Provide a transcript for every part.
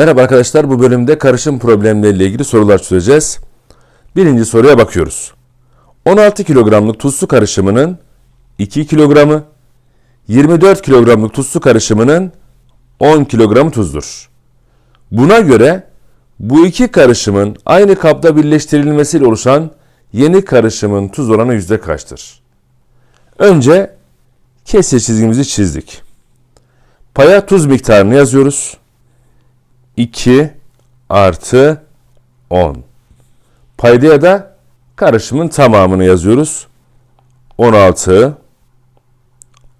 Merhaba arkadaşlar bu bölümde karışım problemleriyle ilgili sorular çözeceğiz. Birinci soruya bakıyoruz. 16 kilogramlık tuzlu karışımının 2 kilogramı, 24 kilogramlık tuzlu karışımının 10 kilogramı tuzdur. Buna göre bu iki karışımın aynı kapta birleştirilmesiyle oluşan yeni karışımın tuz oranı yüzde kaçtır? Önce kesir çizgimizi çizdik. Paya tuz miktarını yazıyoruz. 2 artı 10. Paydaya da karışımın tamamını yazıyoruz. 16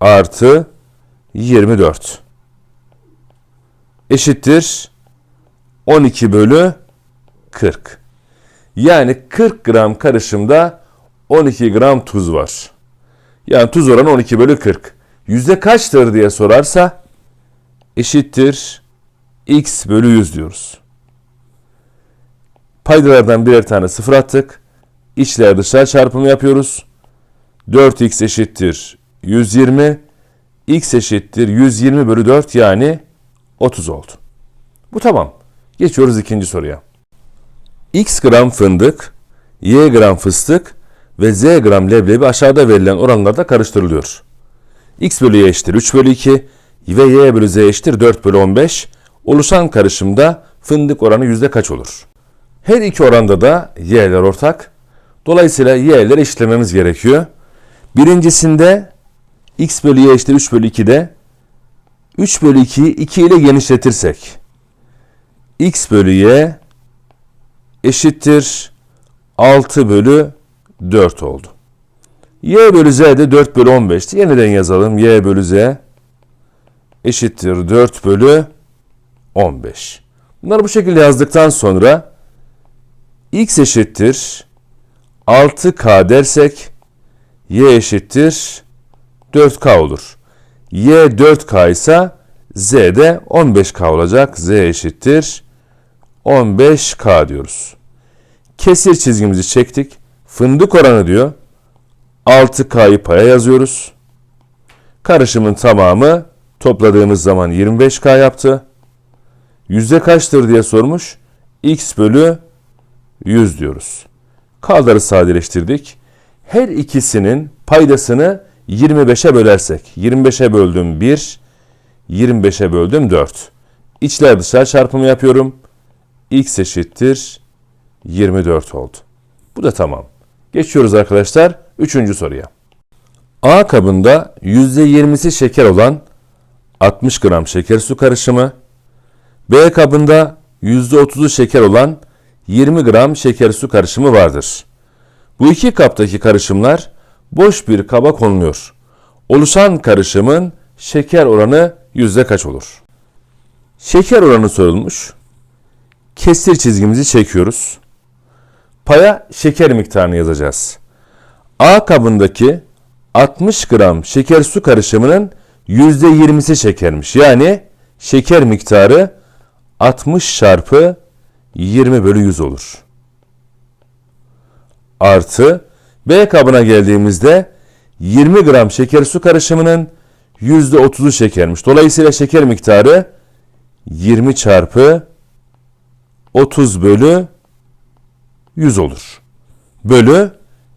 artı 24 eşittir 12 bölü 40. Yani 40 gram karışımda 12 gram tuz var. Yani tuz oranı 12 bölü 40. Yüzde kaçtır diye sorarsa eşittir x bölü 100 diyoruz. Paydalardan birer tane sıfır attık. İçler dışlar çarpımı yapıyoruz. 4x eşittir 120. x eşittir 120 bölü 4 yani 30 oldu. Bu tamam. Geçiyoruz ikinci soruya. x gram fındık, y gram fıstık ve z gram leblebi aşağıda verilen oranlarda karıştırılıyor. x bölü y eşittir 3 bölü 2 ve y bölü z eşittir 4 bölü 15. Oluşan karışımda fındık oranı yüzde kaç olur? Her iki oranda da y'ler ortak. Dolayısıyla y'leri eşitlememiz gerekiyor. Birincisinde x bölü y eşittir 3 bölü 2'de 3 bölü 2'yi 2 ile genişletirsek x bölü y eşittir 6 bölü 4 oldu. y bölü z de 4 bölü 15'ti. Yeniden yazalım. y bölü z eşittir 4 bölü 15. Bunları bu şekilde yazdıktan sonra x eşittir 6k dersek y eşittir 4k olur. y 4k ise z de 15k olacak. z eşittir 15k diyoruz. Kesir çizgimizi çektik. Fındık oranı diyor. 6k'yı paya yazıyoruz. Karışımın tamamı topladığımız zaman 25k yaptı. Yüzde kaçtır diye sormuş. x bölü 100 diyoruz. K'ları sadeleştirdik. Her ikisinin paydasını 25'e bölersek. 25'e böldüm 1, 25'e böldüm 4. İçler dışlar çarpımı yapıyorum. x eşittir 24 oldu. Bu da tamam. Geçiyoruz arkadaşlar 3. soruya. A kabında %20'si şeker olan 60 gram şeker su karışımı, B kabında %30'u şeker olan 20 gram şeker su karışımı vardır. Bu iki kaptaki karışımlar boş bir kaba konuluyor. Oluşan karışımın şeker oranı yüzde kaç olur? Şeker oranı sorulmuş. Kesir çizgimizi çekiyoruz. Paya şeker miktarını yazacağız. A kabındaki 60 gram şeker su karışımının %20'si şekermiş. Yani şeker miktarı 60 çarpı 20 bölü 100 olur. Artı B kabına geldiğimizde 20 gram şeker su karışımının %30'u şekermiş. Dolayısıyla şeker miktarı 20 çarpı 30 bölü 100 olur. Bölü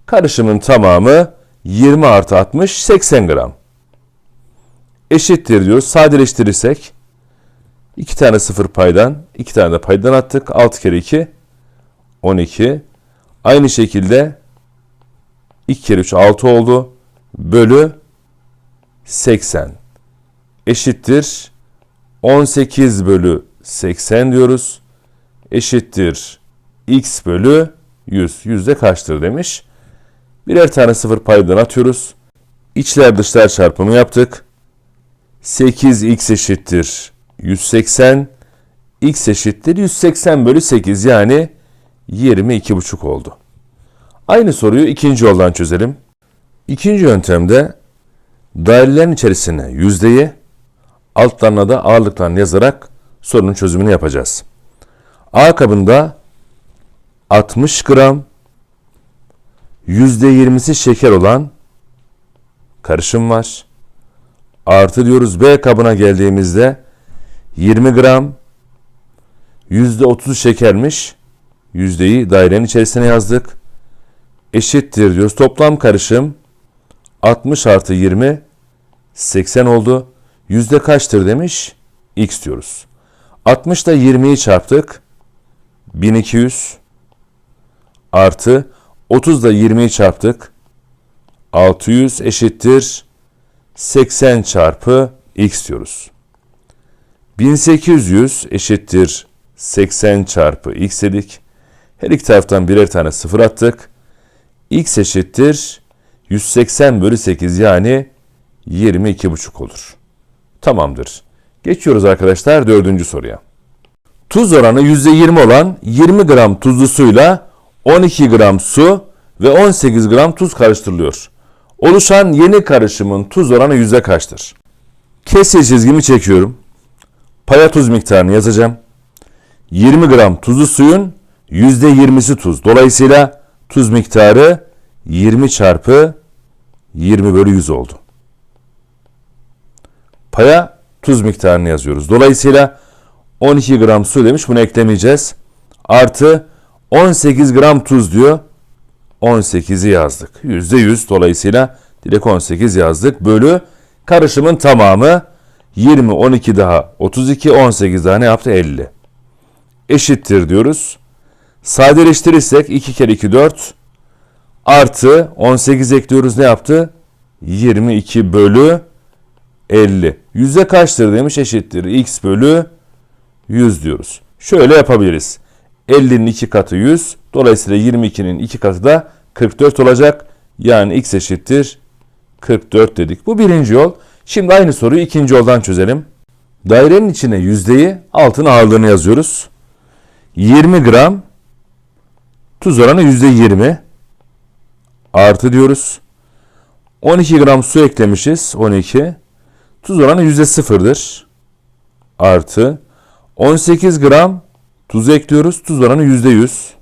karışımın tamamı 20 artı 60 80 gram. Eşittir diyoruz. Sadeleştirirsek 2 tane sıfır paydan 2 tane de paydan attık. 6 kere 2 12. Aynı şekilde 2 kere 3 6 oldu. Bölü 80 eşittir 18 bölü 80 diyoruz. Eşittir x bölü 100. Yüzde kaçtır demiş. Birer tane sıfır paydan atıyoruz. İçler dışlar çarpımı yaptık. 8x eşittir 180. x eşittir 180 bölü 8 yani 22,5 oldu. Aynı soruyu ikinci yoldan çözelim. İkinci yöntemde dairelerin içerisine yüzdeyi, altlarına da ağırlıklarını yazarak sorunun çözümünü yapacağız. A kabında 60 gram %20'si şeker olan karışım var. Artı diyoruz B kabına geldiğimizde 20 gram %30 şekermiş. Yüzdeyi dairenin içerisine yazdık. Eşittir diyoruz. Toplam karışım 60 artı 20 80 oldu. Yüzde kaçtır demiş? X diyoruz. 60 ile 20'yi çarptık. 1200 artı 30 ile 20'yi çarptık. 600 eşittir 80 çarpı x diyoruz. 1800 eşittir 80 çarpı x dedik. Her iki taraftan birer tane sıfır attık. x eşittir 180 bölü 8 yani 22,5 olur. Tamamdır. Geçiyoruz arkadaşlar dördüncü soruya. Tuz oranı %20 olan 20 gram tuzlu suyla 12 gram su ve 18 gram tuz karıştırılıyor. Oluşan yeni karışımın tuz oranı yüzde kaçtır? Kesir çizgimi çekiyorum. Paya tuz miktarını yazacağım. 20 gram tuzlu suyun %20'si tuz. Dolayısıyla tuz miktarı 20 çarpı 20 bölü 100 oldu. Paya tuz miktarını yazıyoruz. Dolayısıyla 12 gram su demiş bunu eklemeyeceğiz. Artı 18 gram tuz diyor. 18'i yazdık. %100 dolayısıyla direkt 18 yazdık. Bölü karışımın tamamı 20, 12 daha 32, 18 daha ne yaptı? 50. Eşittir diyoruz. Sadeleştirirsek 2 kere 2 4 artı 18 ekliyoruz ne yaptı? 22 bölü 50. Yüzde kaçtır demiş eşittir. X bölü 100 diyoruz. Şöyle yapabiliriz. 50'nin 2 katı 100. Dolayısıyla 22'nin 2 katı da 44 olacak. Yani x eşittir 44 dedik. Bu birinci yol. Şimdi aynı soruyu ikinci yoldan çözelim. Dairenin içine yüzdeyi altın ağırlığını yazıyoruz. 20 gram tuz oranı %20 artı diyoruz. 12 gram su eklemişiz. 12. Tuz oranı %0'dır. Artı 18 gram tuz ekliyoruz. Tuz oranı %100.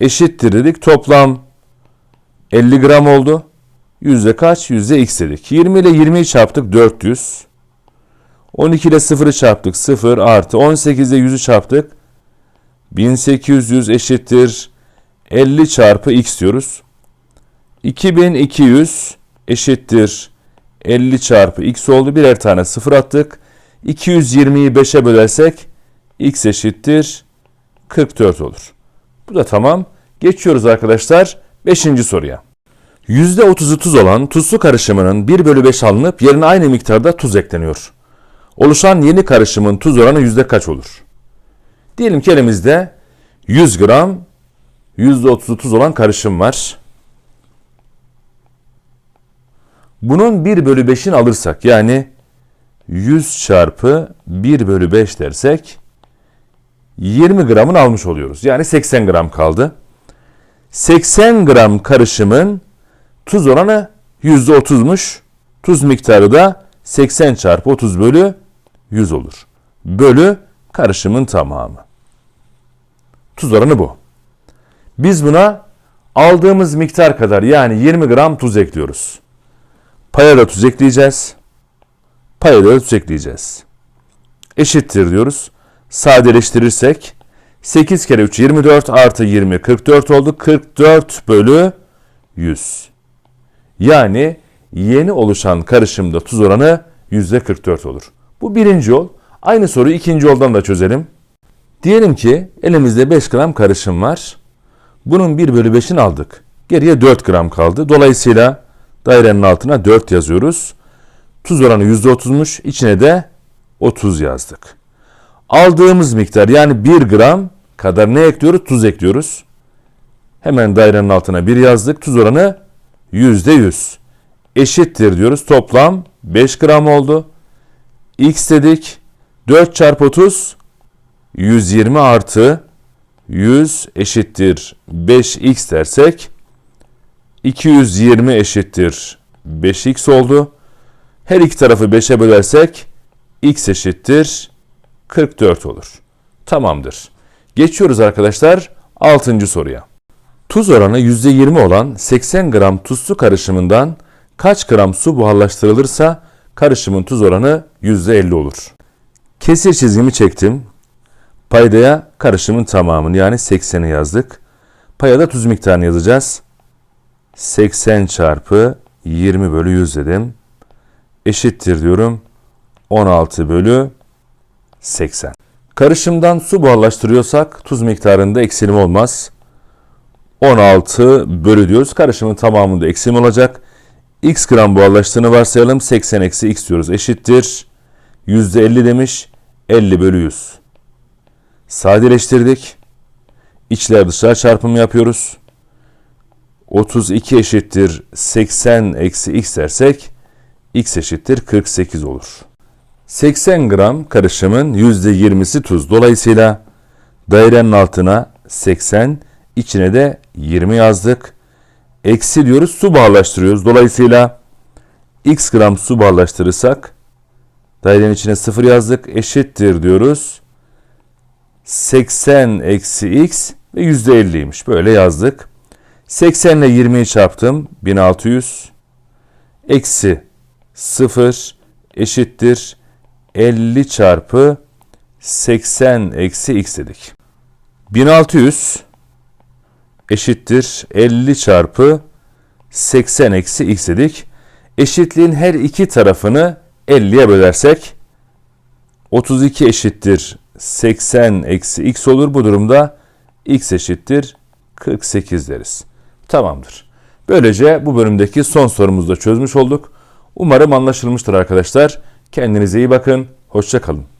Eşittir dedik. Toplam 50 gram oldu. Yüzde kaç? Yüzde x dedik. 20 ile 20'yi çarptık 400. 12 ile 0'ı çarptık 0 artı 18 ile 100'ü çarptık. 1800 eşittir 50 çarpı x diyoruz. 2200 eşittir 50 çarpı x oldu. Birer tane 0 attık. 220'yi 5'e bölersek x eşittir 44 olur. Bu da tamam. Geçiyoruz arkadaşlar 5. soruya. %30'u tuz olan tuzlu karışımının 1 bölü 5 alınıp yerine aynı miktarda tuz ekleniyor. Oluşan yeni karışımın tuz oranı yüzde kaç olur? Diyelim ki elimizde 100 gram %30'u tuz olan karışım var. Bunun 1 bölü 5'ini alırsak yani 100 çarpı 1 bölü 5 dersek 20 gramını almış oluyoruz. Yani 80 gram kaldı. 80 gram karışımın tuz oranı %30'muş. Tuz miktarı da 80 çarpı 30 bölü 100 olur. Bölü karışımın tamamı. Tuz oranı bu. Biz buna aldığımız miktar kadar yani 20 gram tuz ekliyoruz. Paya da tuz ekleyeceğiz. Paya da tuz ekleyeceğiz. Eşittir diyoruz. Sadeleştirirsek 8 kere 3 24 artı 20 44 oldu. 44 bölü 100. Yani yeni oluşan karışımda tuz oranı %44 olur. Bu birinci yol. Aynı soruyu ikinci yoldan da çözelim. Diyelim ki elimizde 5 gram karışım var. Bunun 1 bölü 5'ini aldık. Geriye 4 gram kaldı. Dolayısıyla dairenin altına 4 yazıyoruz. Tuz oranı %30'muş. İçine de 30 yazdık. Aldığımız miktar yani 1 gram kadar ne ekliyoruz? Tuz ekliyoruz. Hemen dairenin altına 1 yazdık. Tuz oranı %100. Eşittir diyoruz. Toplam 5 gram oldu. X dedik. 4 çarpı 30 120 artı 100 eşittir 5x dersek 220 eşittir 5x oldu. Her iki tarafı 5'e bölersek x eşittir 44 olur. Tamamdır. Geçiyoruz arkadaşlar 6. soruya. Tuz oranı %20 olan 80 gram tuzlu karışımından kaç gram su buharlaştırılırsa karışımın tuz oranı %50 olur. Kesir çizgimi çektim. Paydaya karışımın tamamını yani 80'i yazdık. Paya da tuz miktarını yazacağız. 80 çarpı 20 bölü 100 dedim. Eşittir diyorum. 16 bölü 80. Karışımdan su buharlaştırıyorsak tuz miktarında eksilim olmaz. 16 bölü diyoruz. Karışımın tamamında eksilim olacak. X gram buharlaştığını varsayalım. 80 eksi x diyoruz. Eşittir. %50 demiş. 50 bölü 100. Sadeleştirdik. İçler dışlar çarpımı yapıyoruz. 32 eşittir 80 eksi x dersek x eşittir 48 olur. 80 gram karışımın %20'si tuz. Dolayısıyla dairenin altına 80, içine de 20 yazdık. Eksi diyoruz su bağlaştırıyoruz. Dolayısıyla x gram su bağlaştırırsak dairenin içine 0 yazdık. Eşittir diyoruz. 80 eksi x ve %50'ymiş. Böyle yazdık. 80 ile 20'yi çarptım. 1600 eksi 0 eşittir 50 çarpı 80 eksi x dedik. 1600 eşittir 50 çarpı 80 eksi x dedik. Eşitliğin her iki tarafını 50'ye bölersek 32 eşittir 80 eksi x olur. Bu durumda x eşittir 48 deriz. Tamamdır. Böylece bu bölümdeki son sorumuzu da çözmüş olduk. Umarım anlaşılmıştır arkadaşlar. Kendinize iyi bakın. Hoşça kalın.